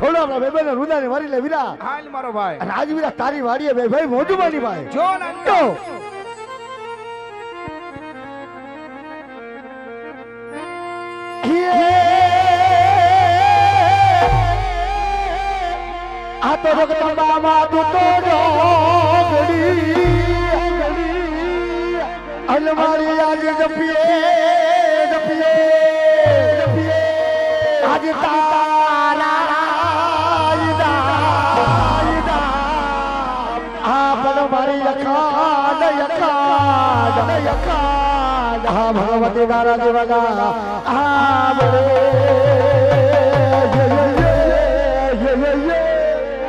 થોડો આપણા બેબે ને રુદાને મારી લે વીરા હાલ મારો ભાઈ. અને આજ વીરા તારી વાડીએ બે ભાઈ મોઢું મારી. ભાઈ જો ને તો. આ તો જગદંબામાં તું તો જોગડી અલમારી આજે જપીએ જપીએ જપીએ. આજે તારા ભગવતી નારા દેવાના આ બળે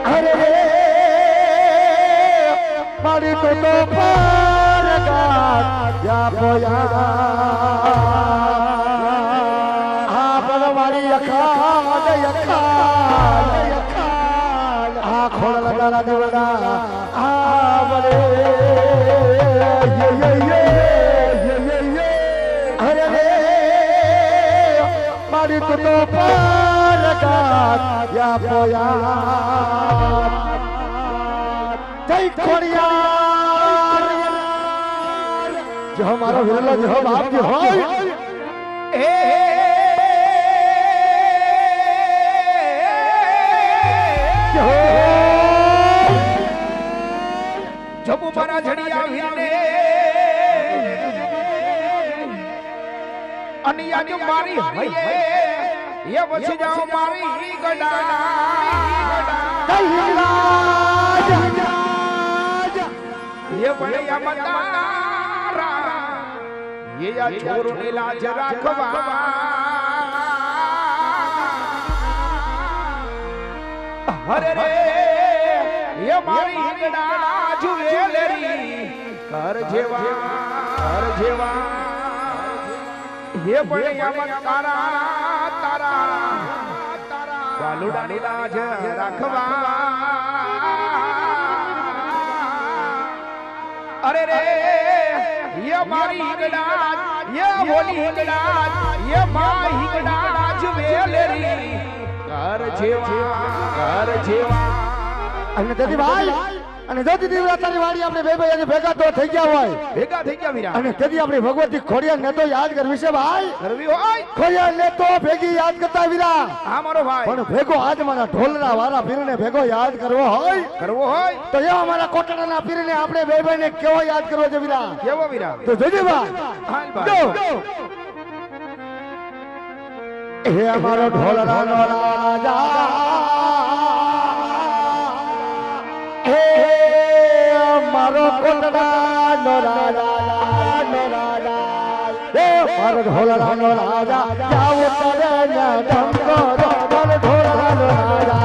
અરે મારી તો તો પર યા પોયા આ પણ મારી યે યે યે અરે રે મારી તો તો પર યા પોયા. જય ખોડિયાર. જો મારો વિરલો જો બાપજી હોય. એ જબુ મારા જડિયા વીરને અને યાદ મારી હૈયે એ વસી જાઓ મારી ગડા જય હિંગલાજ એ ભણ્યા મતારા એ આ છોરોની લાજ રાખવા હરે રે એ મારી હિંગડા જુવેલરી કર જેવા કર જેવા ये बड़े यमन तारा तारा। वालुडानी लाज रखवा। अरे रे, ये मारी हिंगलाज ये बोली हिंगलाज ये माँ हिंगलाज वेलेरी। कर जीवा कर जेवा। अन्नदति भाई અને દીદી તારી વાડી આપણે બે ભાઈ આજે ભેગા તો થઈ ગયા હોય. ભેગા થઈ ગયા વીરા. અને તેથી આપણી ભગવતી ખોડિયા ને તો યાદ કરવી છે ભાઈ. કરવી હોય. ખોડિયા ને તો ભેગી યાદ કરતા વીરા. હા મારો ભાઈ. પણ ભેગો આજ મારા ઢોલના વાળા પીરને ભેગો યાદ કરવો હોય. કરવો હોય. તો એવા મારા કોટડાના પીરને આપણે બે ભાઈને કેવો યાદ કરવો છે વીરા? કેવો વીરા? તો જોજે ભાઈ. હાલ ભાઈ. હે અમારો ઢોલરાનો રાજા. મારો કોટડાનો રાજા નો રાજા રાજા ને ધમકો રો મારો રાજા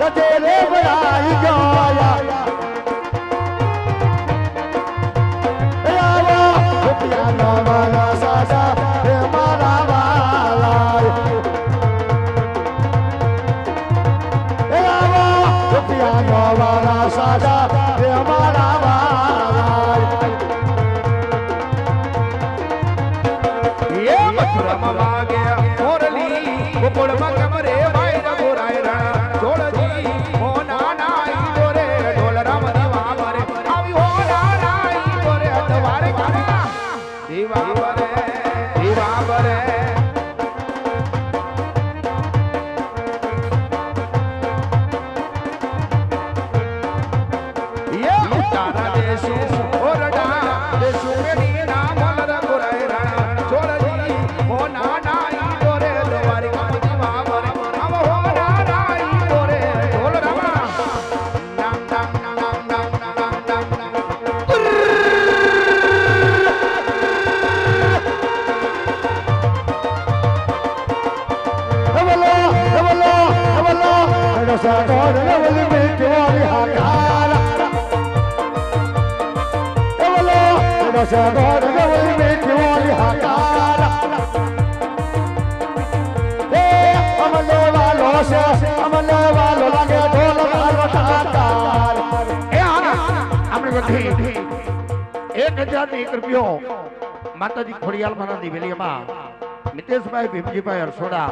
રજે રે બળાઈ ગયો નથી એક હજાર ને એક રૂપિયો માતાજી ખોડિયાલ મારા દિવેલીમાં મિતેશભાઈ ભીમજીભાઈ અરસોડા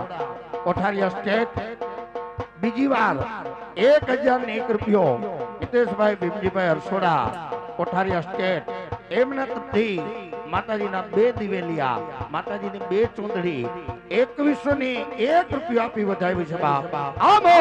કોઠારિયા સ્ટેટ બીજી વાર એક હજાર ને એક રૂપિયો મિતેશભાઈ ભીમજીભાઈ અરસોડા કોઠારિયા સ્ટેટ એમના તરફથી માતાજીના બે દિવેલિયા માતાજીની બે ચૂંદડી એકવીસો ની એક રૂપિયો આપી વધાવી છે બાપ. આમો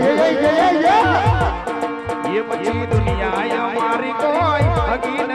એ પછી દુનિયા અમારી કોઈ હગી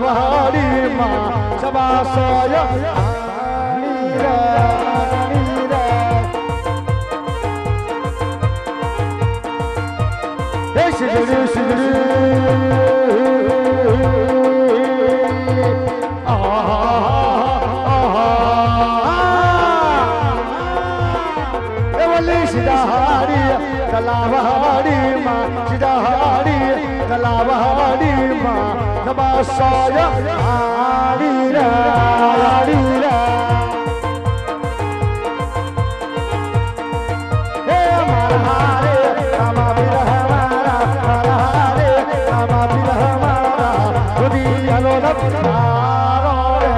તલાવડીમાં સબાસય આણી રે, આણી રે. હે શિજડી શિજડી એવલી સિદાહારી તલાવડીમાં સિદાહારી તલાવડીમાં નબાસાય આડી રે આડી રે હે મારા રામા બિરહ મારા રે રામા બિરહ મારા રુદી હલો નતારો રે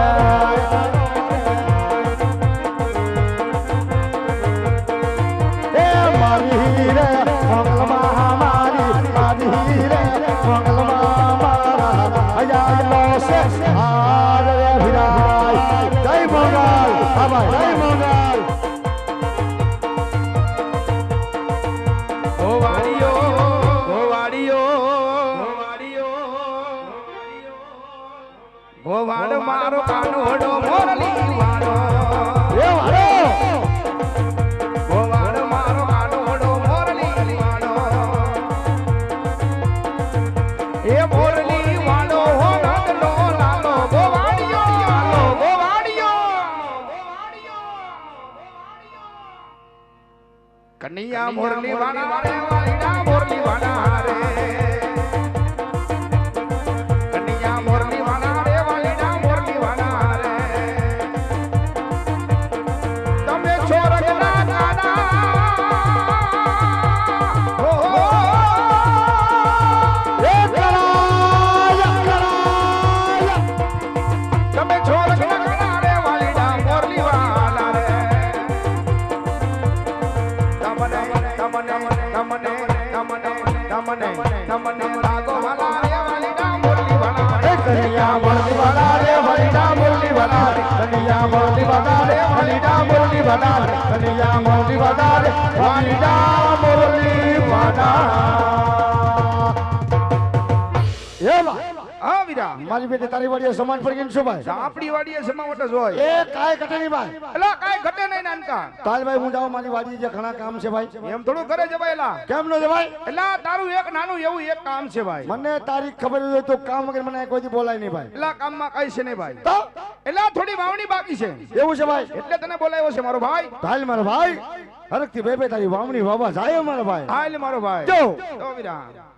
હે મારી રે મંગલમાં કનૈયા મોરલી વાળા મોરલી વાળા રે. હા વીરા મારી બેટી તારી વાડીએ સમાન પર કેમ છો ભાઈ? આપણી વાડીએ સમાવટ જ હોય. એ કાય કટણી ભાઈ. એલા કાય ઘટે નહીં નાનકા. તાલ ભાઈ હું જાઉં મારી વાડીએ જે ઘણા કામ છે ભાઈ. એમ થોડું કરે છે ભાઈ એલા. કેમ નો છે ભાઈ? એલા તારું એક નાનું એવું એક કામ છે ભાઈ. મને તારીખ ખબર હોય તો કામ વગર મને કોઈ બોલાય નહીં ભાઈ. એલા કામમાં કઈ છે નહીં ભાઈ. તો? એલા થોડી વાવણી બાકી છે. એવું છે ભાઈ? એટલે તને બોલાવ્યો છે મારો ભાઈ. તાલ મારો ભાઈ. હરકથી બે બે તારી વાવણી વાવા જાય મારો ભાઈ. હાલ મારો ભાઈ. જો વીરા.